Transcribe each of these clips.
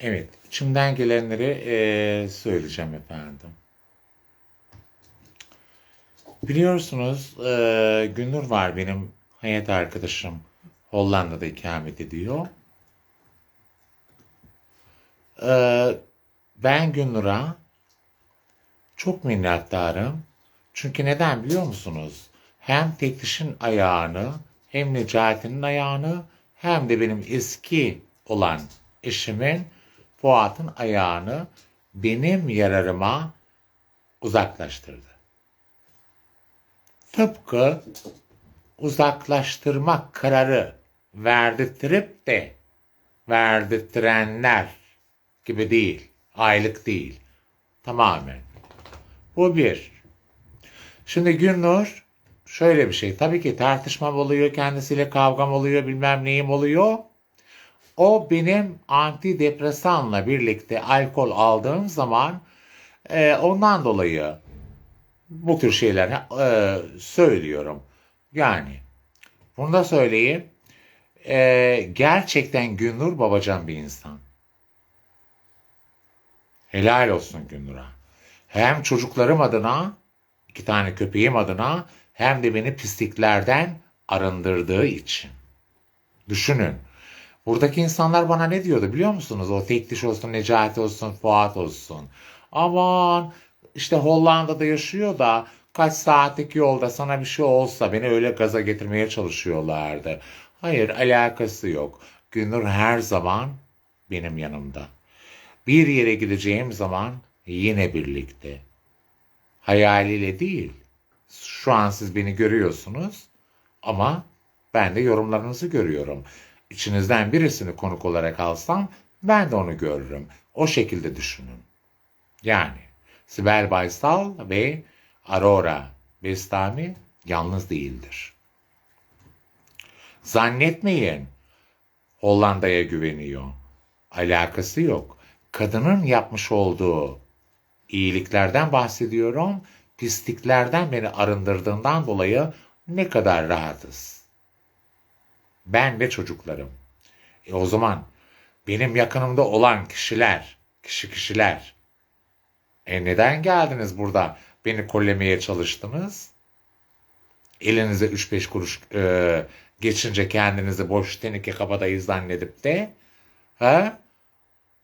Evet, içimden gelenleri eee, söyleyeceğim efendim. Biliyorsunuz eee Günnur var benim hayat arkadaşım. Hollanda'da ikamet ediyor. Eee, ben Günnur'a çok minnettarım. Çünkü neden biliyor musunuz? Hem Tektiş'in ayağını hem Necati'nin ayağını hem de benim eski olan eşimin Fuat'ın ayağını benim yararıma uzaklaştırdı. Tıpkı uzaklaştırmak kararı verdirttirip de verdirttirenler gibi değil. Aylık değil. Tamamen. Bu bir. Şimdi Günnur şöyle bir şey. Tabii ki tartışmam oluyor, kendisiyle kavgam oluyor, bilmem neyim oluyor. O benim antidepresanla birlikte alkol aldığım zaman e, ondan dolayı bu tür şeyler e, söylüyorum. Yani bunu da söyleyeyim. E, gerçekten Günnur babacan bir insan. Helal olsun Günnur'a. Hem çocuklarım adına, iki tane köpeğim adına hem de beni pisliklerden arındırdığı için. Düşünün. Buradaki insanlar bana ne diyordu biliyor musunuz? O tek olsun, Necati olsun, Fuat olsun. Aman işte Hollanda'da yaşıyor da kaç saatlik yolda sana bir şey olsa beni öyle gaza getirmeye çalışıyorlardı. Hayır alakası yok. Günür her zaman benim yanımda. Bir yere gideceğim zaman yine birlikte. Hayaliyle değil. Şu an siz beni görüyorsunuz ama ben de yorumlarınızı görüyorum. İçinizden birisini konuk olarak alsam ben de onu görürüm. O şekilde düşünün. Yani Sibel Baysal ve Aurora Bestami yalnız değildir. Zannetmeyin Hollanda'ya güveniyor. Alakası yok. Kadının yapmış olduğu iyiliklerden bahsediyorum. Pisliklerden beni arındırdığından dolayı ne kadar rahatız. Ben ve çocuklarım. E o zaman benim yakınımda olan kişiler, kişi kişiler. E neden geldiniz burada beni kollemeye çalıştınız? Elinize 3-5 kuruş e, geçince kendinizi boş teneke kabadayı zannedip de ha?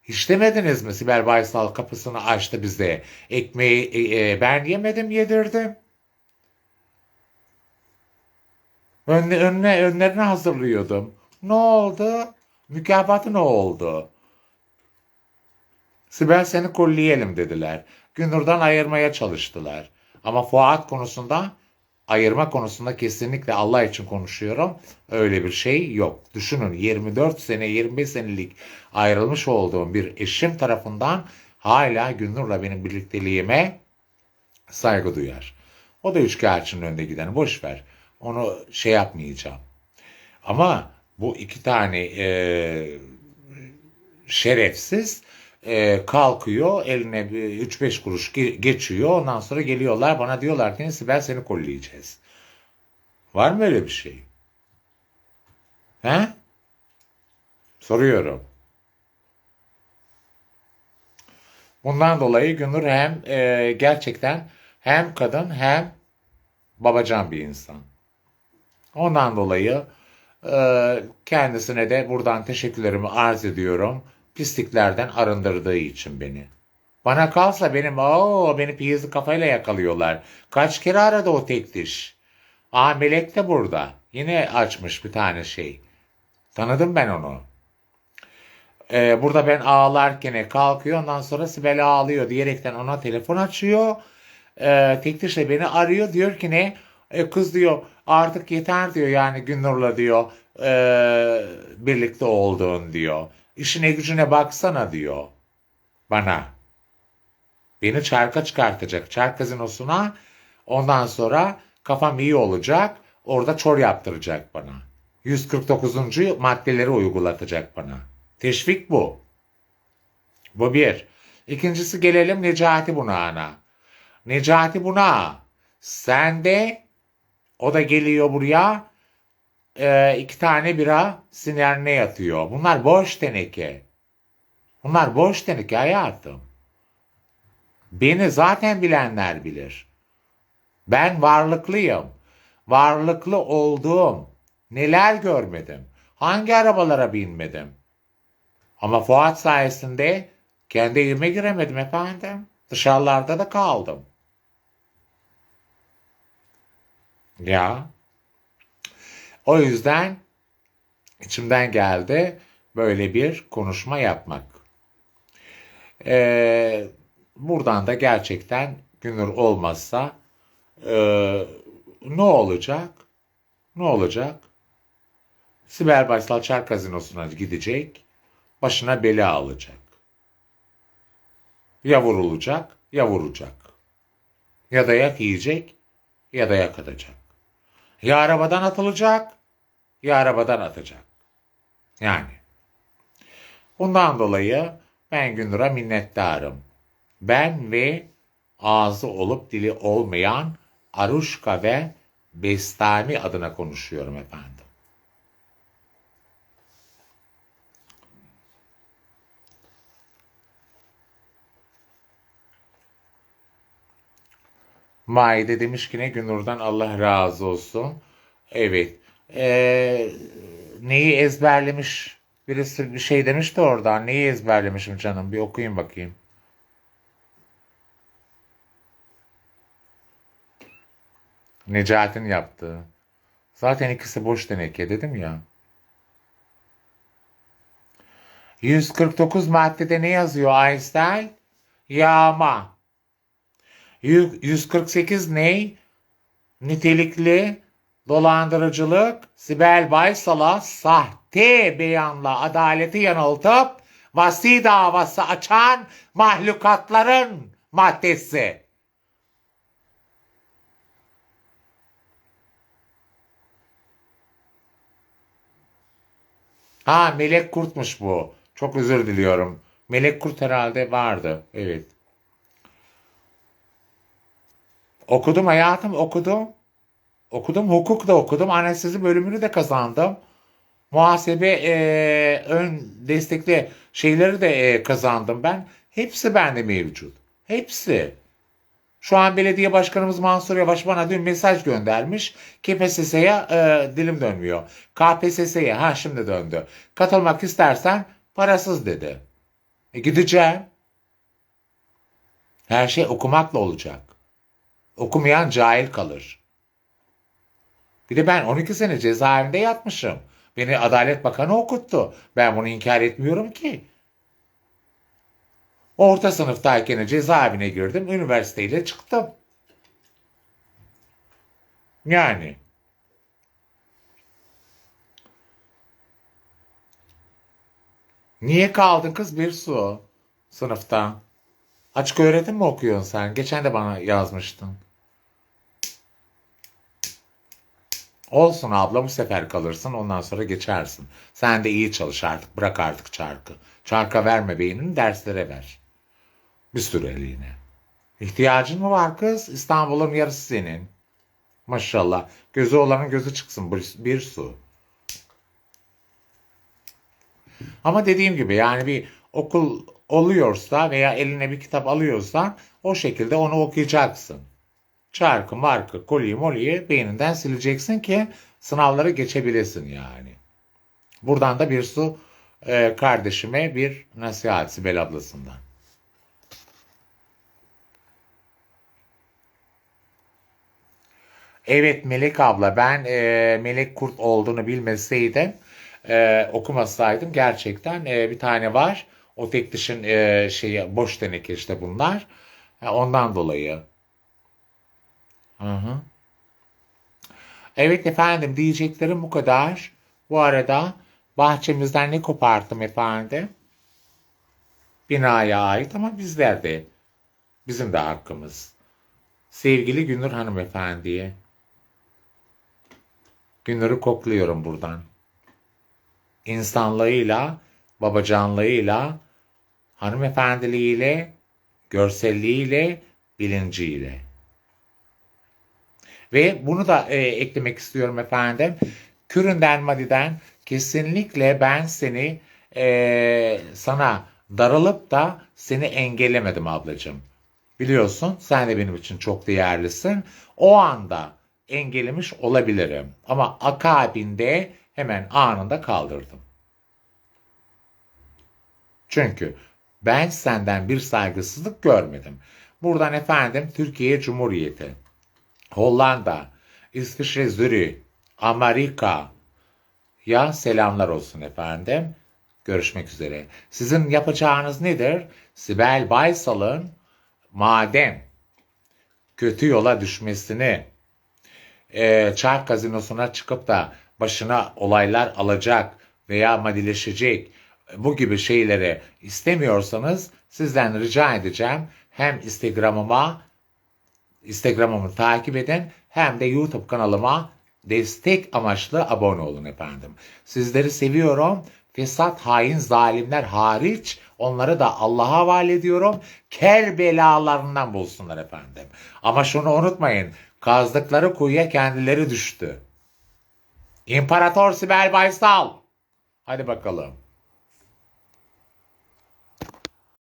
Hiç demediniz mi Sibel Baysal kapısını açtı bize. Ekmeği e, e, ben yemedim yedirdim. Önüne, önüne, önlerine hazırlıyordum. Ne oldu? Mükafatı ne oldu? Sibel seni kolleyelim dediler. Günur'dan ayırmaya çalıştılar. Ama Fuat konusunda ayırma konusunda kesinlikle Allah için konuşuyorum. Öyle bir şey yok. Düşünün 24 sene 25 senelik ayrılmış olduğum bir eşim tarafından hala Günnur'la benim birlikteliğime saygı duyar. O da üçkağıtçının önünde giden boş ver. Onu şey yapmayacağım. Ama bu iki tane e, şerefsiz e, kalkıyor eline 3-5 kuruş geçiyor ondan sonra geliyorlar bana diyorlar ki Sibel seni kolleyeceğiz. Var mı öyle bir şey? He? Soruyorum. Bundan dolayı Günür hem e, gerçekten hem kadın hem babacan bir insan. Ondan dolayı e, kendisine de buradan teşekkürlerimi arz ediyorum. Pisliklerden arındırdığı için beni. Bana kalsa benim o beni piyazı kafayla yakalıyorlar. Kaç kere aradı o tek diş. Aa Melek de burada. Yine açmış bir tane şey. Tanıdım ben onu. Ee, burada ben ağlarken kalkıyor. Ondan sonra Sibel ağlıyor diyerekten ona telefon açıyor. Ee, tek dişle beni arıyor. Diyor ki ne? E, kız diyor artık yeter diyor yani Günnur'la diyor e, birlikte olduğun diyor. İşine gücüne baksana diyor bana. Beni çarka çıkartacak çark kazinosuna ondan sonra kafam iyi olacak orada çor yaptıracak bana. 149. maddeleri uygulatacak bana. Teşvik bu. Bu bir. İkincisi gelelim Necati Bunağı'na. Necati Bunağı sen de o da geliyor buraya e, iki tane bira sinerine yatıyor. Bunlar boş teneke. Bunlar boş denek hayatım. Beni zaten bilenler bilir. Ben varlıklıyım. Varlıklı olduğum neler görmedim. Hangi arabalara binmedim. Ama Fuat sayesinde kendi evime giremedim efendim. Dışarılarda da kaldım. Ya. O yüzden içimden geldi böyle bir konuşma yapmak. Ee, buradan da gerçekten Günür olmazsa e, ne olacak? Ne olacak? Sibel Baysal Çar Kazinosu'na gidecek, başına bela alacak. Ya vurulacak, ya vuracak. Ya dayak yiyecek, ya dayak atacak. Ya arabadan atılacak, ya arabadan atacak. Yani. Bundan dolayı ben Gündür'e minnettarım. Ben ve ağzı olup dili olmayan Aruşka ve Bestami adına konuşuyorum efendim. Maide demiş ki ne Günur'dan Allah razı olsun. Evet. Ee, neyi ezberlemiş? Birisi bir şey demişti oradan. Neyi ezberlemişim canım? Bir okuyayım bakayım. Necati'nin yaptığı. Zaten ikisi boş teneke dedim ya. 149 maddede ne yazıyor Einstein? Yağma. 148 ne? Nitelikli dolandırıcılık Sibel Baysal'a sahte beyanla adaleti yanıltıp vasi davası açan mahlukatların maddesi. Ha Melek Kurt'muş bu. Çok özür diliyorum. Melek Kurt herhalde vardı. Evet. Okudum hayatım okudum. Okudum hukuk da okudum. Anestezi bölümünü de kazandım. Muhasebe e, ön destekli şeyleri de e, kazandım ben. Hepsi bende mevcut. Hepsi. Şu an belediye başkanımız Mansur Yavaş bana dün mesaj göndermiş. KPSS'ye e, dilim dönmüyor. KPSS'ye ha şimdi döndü. Katılmak istersen parasız dedi. E, gideceğim. Her şey okumakla olacak. Okumayan cahil kalır. Bir de ben 12 sene cezaevinde yatmışım. Beni Adalet Bakanı okuttu. Ben bunu inkar etmiyorum ki. Orta sınıftayken cezaevine girdim. Üniversiteyle çıktım. Yani. Niye kaldın kız bir su sınıfta? Açık öğretim mi okuyorsun sen? Geçen de bana yazmıştın. Olsun abla bu sefer kalırsın ondan sonra geçersin. Sen de iyi çalış artık bırak artık çarkı. Çarka verme beynini derslere ver. Bir süreliğine. İhtiyacın mı var kız? İstanbul'un yarısı senin. Maşallah. Gözü olanın gözü çıksın bir, bir su. Ama dediğim gibi yani bir okul oluyorsa veya eline bir kitap alıyorsan o şekilde onu okuyacaksın. Çarkı, markı, kolyeyi, molyeyi beyninden sileceksin ki sınavları geçebilesin yani. Buradan da bir su e, kardeşime bir nasihat Sibel ablasından. Evet Melek abla ben e, Melek Kurt olduğunu bilmeseydim e, okumasaydım gerçekten e, bir tane var. O tek dışın e, şeyi boş teneke işte bunlar. E, ondan dolayı. Hı hı. Evet efendim diyeceklerim bu kadar. Bu arada bahçemizden ne koparttım efendim? Binaya ait ama bizler de bizim de hakkımız. Sevgili Günür hanımefendiye Günür'ü kokluyorum buradan. İnsanlığıyla, babacanlığıyla, hanımefendiliğiyle, görselliğiyle, bilinciyle. Ve bunu da e, eklemek istiyorum efendim. Küründen Madi'den kesinlikle ben seni e, sana darılıp da seni engellemedim ablacığım. Biliyorsun sen de benim için çok değerlisin. O anda engellemiş olabilirim. Ama akabinde hemen anında kaldırdım. Çünkü ben senden bir saygısızlık görmedim. Buradan efendim Türkiye Cumhuriyeti, Hollanda, İsviçre Zürih, Amerika ya selamlar olsun efendim. Görüşmek üzere. Sizin yapacağınız nedir? Sibel Baysal'ın madem kötü yola düşmesini, e, çark gazinosuna çıkıp da başına olaylar alacak veya madileşecek bu gibi şeyleri istemiyorsanız sizden rica edeceğim hem Instagram'ıma Instagram'ımı takip edin hem de YouTube kanalıma destek amaçlı abone olun efendim. Sizleri seviyorum. Fesat, hain, zalimler hariç onları da Allah'a havale ediyorum. Ker belalarından bulsunlar efendim. Ama şunu unutmayın. Kazdıkları kuyuya kendileri düştü. İmparator Sibel Baysal. Hadi bakalım.